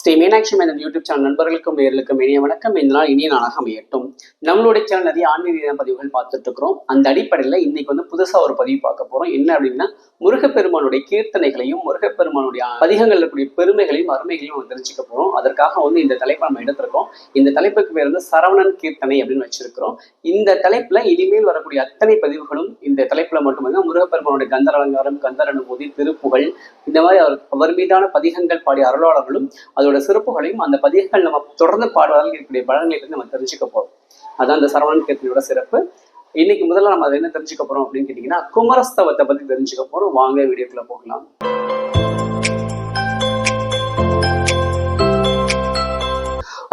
Sri Meenakshi Menon YouTube channel நண்பர்களுக்கும் நேர்களுக்கும் இனிய வணக்கம். இந்த நாள் இனிய நாளாக அமையட்டும். நம்மளுடைய சேனல் நிறைய ஆன்மீக பதிவுகள் பார்த்துட்டு இருக்கிறோம். அந்த அடிப்படையில் இன்னைக்கு வந்து புதுசா ஒரு பதிவு பார்க்க போறோம். என்ன அப்படின்னா முருகப்பெருமானுடைய கீர்த்தனைகளையும் முருகப்பெருமானுடைய பதிகங்கள் இருக்கக்கூடிய பெருமைகளையும் அருமைகளையும் நம்ம தெரிஞ்சுக்க போறோம். அதற்காக வந்து இந்த தலைப்பை நம்ம எடுத்திருக்கோம். இந்த தலைப்புக்கு பேர் வந்து சரவணன் கீர்த்தனை அப்படின்னு வச்சிருக்கிறோம். இந்த தலைப்புல இனிமேல் வரக்கூடிய அத்தனை பதிவுகளும் இந்த தலைப்புல மட்டுமல்ல முருகப்பெருமானுடைய கந்தர் அலங்காரம் கந்தர் அனுபூதி திருப்புகள் இந்த மாதிரி அவர் அவர் மீதான பதிகங்கள் பாடிய அருளாளர்களும் அதோட அதோட சிறப்புகளையும் அந்த பதிகங்கள் நம்ம தொடர்ந்து பாடுவதால் இருக்கக்கூடிய பலன்களை நம்ம தெரிஞ்சுக்க போறோம். அதான் அந்த சரவணன் கீர்த்தனையோட சிறப்பு. இன்னைக்கு முதல்ல நம்ம அதை என்ன தெரிஞ்சுக்க போறோம் அப்படின்னு கேட்டீங்கன்னா குமரஸ்தவத்தை பத்தி தெரிஞ்சுக்க போறோம். வாங்க வீடியோக்குள்ள போகலாம்.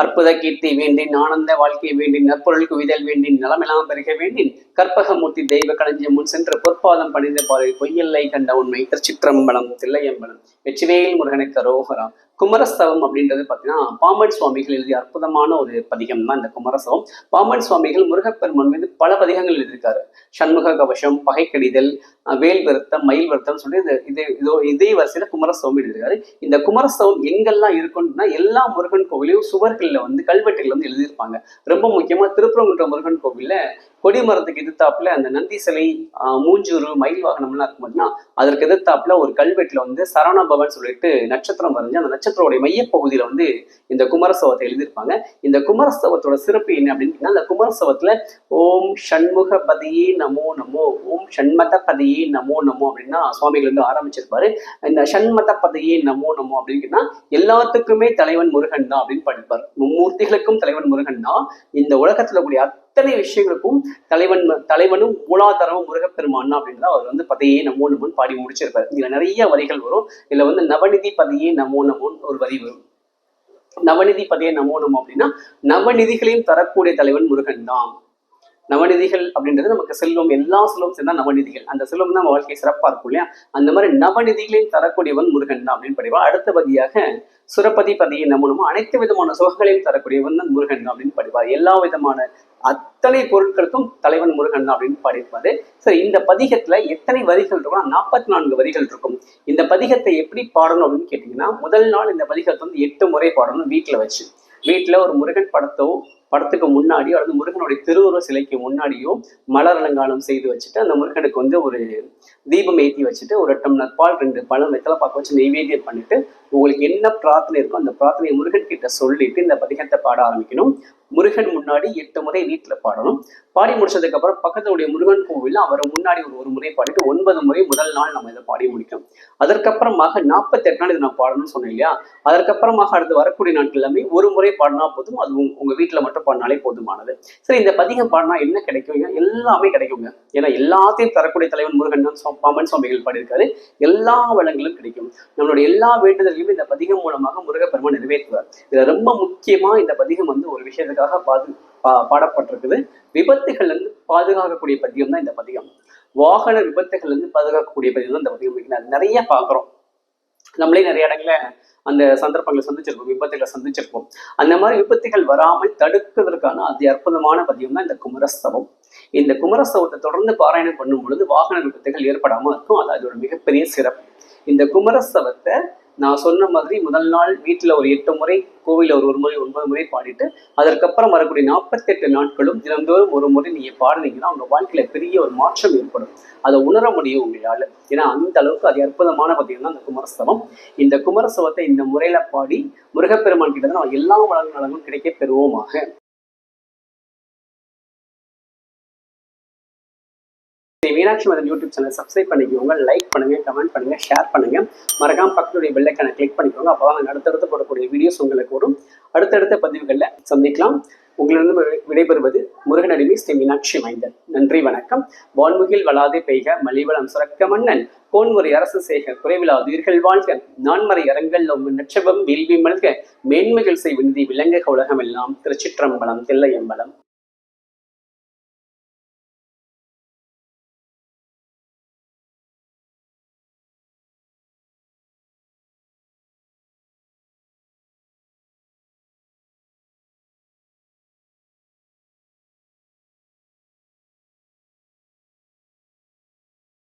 அற்புத கீர்த்தி வேண்டின் ஆனந்த வாழ்க்கை வேண்டின் நற்பொருள் குவிதல் வேண்டின் நலமெல்லாம் பெருக வேண்டின் கற்பகமூர்த்தி தெய்வ களஞ்சியம் முன் சென்று பொற்பாதம் பணிந்த பாறை பொய்யல்லை கண்ட உண்மை திருச்சிற்றம்பலம் தில்லையம்பலம் வெற்றிவேல் முருகனுக்கு ரோகரா குமரஸ்தவம் அப்படின்றது பார்த்தீங்கன்னா பாமன் சுவாமிகள் எழுதிய அற்புதமான ஒரு பதிகம் தான் இந்த குமரசவம் பாமன் சுவாமிகள் முருகப்பெருமான் மீது பல பதிகங்கள் எழுதியிருக்காரு. சண்முக கவசம் பகைக்கடிதல் வேல் வருத்தம் மயில் வருத்தம் சொல்லி இந்த இது இதோ இதே வரிசையில குமரசவம் எழுதியிருக்காரு. இந்த குமரசவம் எங்கெல்லாம் இருக்கும்னா எல்லா முருகன் கோவிலையும் சுவர்களில் வந்து கல்வெட்டுகள் வந்து எழுதியிருப்பாங்க. ரொம்ப முக்கியமா திருப்பரங்குன்ற முருகன் கோவில்ல கொடி மரத்துக்கு எதிர்த்தாப்புல அந்த நந்தி சிலை ஆஹ் மூஞ்சூறு மயில் வாகனம்லாம் இருக்கும் பார்த்தீங்கன்னா அதற்கு எதிர்த்தாப்புல ஒரு கல்வெட்டுல வந்து சரவண பவன் சொல்லிட்டு நட்சத்திரம் வரைஞ்சு அந்த நட்சத்திரோடைய மையப்பகுதியில வந்து இந்த குமரசவத்தை எழுதியிருப்பாங்க. இந்த குமரசவத்தோட சிறப்பு என்ன அப்படின்னு அந்த குமரசவத்துல ஓம் சண்முக பதியே நமோ நமோ ஷண்மத பதையே நமோ நமோ அப்படின்னா சுவாமிகள் வந்து ஆரம்பிச்சிருப்பாரு. இந்த ஷண்மத பதையே நமோ நமோ அப்படின்னா எல்லாத்துக்குமே தலைவன் முருகன் தான் அப்படின்னு படிப்பார். மும்மூர்த்திகளுக்கும் தலைவன் முருகன் தான். இந்த உலகத்துல கூடிய அத்தனை விஷயங்களுக்கும் தலைவன் தலைவனும் மூலாதாரமும் முருகப்பெருமான் அப்படின்றத அவர் வந்து பதையே நமோ நமோன்னு பாடி முடிச்சிருப்பாரு. இதுல நிறைய வரிகள் வரும். இதுல வந்து நவநிதி பதையே நமோ நமோன்னு ஒரு வரி வரும். நவநிதி பதையே நமோ நமோ அப்படின்னா நவநிதிகளையும் தரக்கூடிய தலைவன் முருகன் தான். நவநிதிகள் அப்படின்றது நமக்கு செல்வம் எல்லா செல்வம் சேர்ந்தா நவநிதிகள். அந்த செல்வம் தான் நம்ம வாழ்க்கை சிறப்பா இருக்கும் இல்லையா? அந்த மாதிரி நவநிதிகளையும் தரக்கூடியவன் முருகன் தான் அப்படின்னு படிவா. அடுத்த பதியாக சுரபதி பதியை மூலமா அனைத்து விதமான சுகங்களையும் தரக்கூடியவன் தான் முருகன் தான் அப்படின்னு படிப்பார் எல்லா விதமான அத்தனை பொருட்களுக்கும் தலைவன் முருகன் தான் அப்படின்னு பாடியிருப்பாரு சரி இந்த பதிகத்துல எத்தனை வரிகள் இருக்கும் நாற்பத்தி நான்கு வரிகள் இருக்கும். இந்த பதிகத்தை எப்படி பாடணும் அப்படின்னு கேட்டீங்கன்னா முதல் நாள் இந்த பதிகத்தை வந்து எட்டு முறை பாடணும் வீட்டுல வச்சு. வீட்டுல ஒரு முருகன் படத்தோ படத்துக்கு முன்னாடியோ அல்லது முருகனுடைய திருவுருவ சிலைக்கு முன்னாடியோ மலர் அலங்காரம் செய்து வச்சுட்டு அந்த முருகனுக்கு வந்து ஒரு தீபம் ஏற்றி வச்சுட்டு ஒரு டம்ளர் பால் ரெண்டு பழம் வெத்தலை பார்க்க வச்சு நெய்வேத்தியம் பண்ணிட்டு உங்களுக்கு என்ன பிரார்த்தனை இருக்கோ அந்த பிரார்த்தனையை முருகன் கிட்ட சொல்லிட்டு இந்த பதிகத்தை பாட ஆரம்பிக்கணும். முருகன் முன்னாடி எட்டு முறை வீட்டில் பாடணும். பாடி முடிச்சதுக்கு அப்புறம் பக்கத்துடைய முருகன் கோவில் அவர் முன்னாடி ஒரு ஒரு முறை பாடிட்டு ஒன்பது முறை முதல் நாள் நம்ம இதை பாடி முடிக்கும். அதற்கப்புறமாக நாற்பத்தெட்டு நாள் இதை நான் பாடணும்னு சொன்னேன் இல்லையா? அதற்கப்புறமாக அடுத்து வரக்கூடிய நாட்கள் எல்லாமே ஒரு முறை பாடினா போதும் அது உங்க- வீட்டில் மட்டும் பாடினாலே போதுமானது. சரி இந்த பதிகம் பாடினா என்ன கிடைக்கும் எல்லாமே கிடைக்குங்க. ஏன்னா எல்லாத்தையும் தரக்கூடிய தலைவன் முருகன் தான் பாமன் சுவாமிகள் பாடியிருக்காரு. எல்லா வளங்களும் கிடைக்கும். நம்மளுடைய எல்லா வேண்டுதல்களையும் இந்த பதிகம் மூலமாக முருகப்பெருமான் நிறைவேற்றுவார். இதுல ரொம்ப முக்கியமா இந்த பதிகம் வந்து ஒரு விஷயத்துக்காக பாது பாடப்பட்டிருக்குது. விபத்துகள் இருந்து பாதுகாக்கக்கூடிய பதிகம் தான் இந்த பதிகம். வாகன விபத்துகள் இருந்து பாதுகாக்கக்கூடிய பதிகம் தான் இந்த பதிகம். நிறைய பாக்குறோம் நம்மளே நிறைய இடங்கள்ல அந்த சந்தர்ப்பங்களை சந்திச்சிருப்போம் விபத்துகளை சந்திச்சிருப்போம். அந்த மாதிரி விபத்துகள் வராமல் தடுக்கிறதுக்கான அதி அற்புதமான பதியம் தான் இந்த குமரஸ்தவம். இந்த குமரஸ்தவத்தை தொடர்ந்து பாராயணம் பண்ணும் பொழுது வாகன விபத்துகள் ஏற்படாமல் இருக்கும். அது அதோட மிகப்பெரிய சிறப்பு. இந்த குமரஸ்தவத்தை நான் சொன்ன மாதிரி முதல் நாள் வீட்டில் ஒரு எட்டு முறை கோவிலில் ஒரு ஒரு முறை ஒன்பது முறை பாடிட்டு அதற்கப்புறம் வரக்கூடிய நாற்பத்தெட்டு நாட்களும் தினந்தோறும் ஒரு முறை நீங்க பாடினீங்கன்னா உங்கள் வாழ்க்கையில பெரிய ஒரு மாற்றம் ஏற்படும். அதை உணர முடியும் உங்களால். ஏன்னா அந்த அளவுக்கு அது அற்புதமான பார்த்தீங்கன்னா அந்த இந்த குமரஸ்தவம். இந்த குமரஸ்தவத்தை இந்த முறையில பாடி முருகப்பெருமான் கிட்ட தான் எல்லா வளங்களும் நலங்களும் கிடைக்க பெறுவோமாக. Meenakshi Madan YouTube channel subscribe பண்ணிக்கோங்க லைக் பண்ணுங்க கமெண்ட் பண்ணுங்க ஷேர் பண்ணுங்க. மறக்காம பக்கத்துடைய பெல்லைக்கான கிளிக் பண்ணிக்கோங்க. அப்போ தான் அடுத்தடுத்து போடக்கூடிய வீடியோஸ் உங்களுக்கு வரும். அடுத்தடுத்த பதிவுகளில் சந்திக்கலாம். உங்களிடம் விடைபெறுவது முருகனடிமை ஸ்ரீ மீனாட்சி மைந்தன். நன்றி வணக்கம். வான்முகில் வளாதே பெய்க மலிவளம் சுரக்க மன்னன். கோன்முறை அரசு செய்க குறைவிலாதீர்கள் உயிர்கள் வாழ்க. நான்மறை அரங்கல் உங்க நட்சபம் வேள்வி மல்க. மேன்மைகள் செய் விந்தி விலங்க உலகமெல்லாம். திருச்சிற்றம்பலம் தில்லையம்பலம்.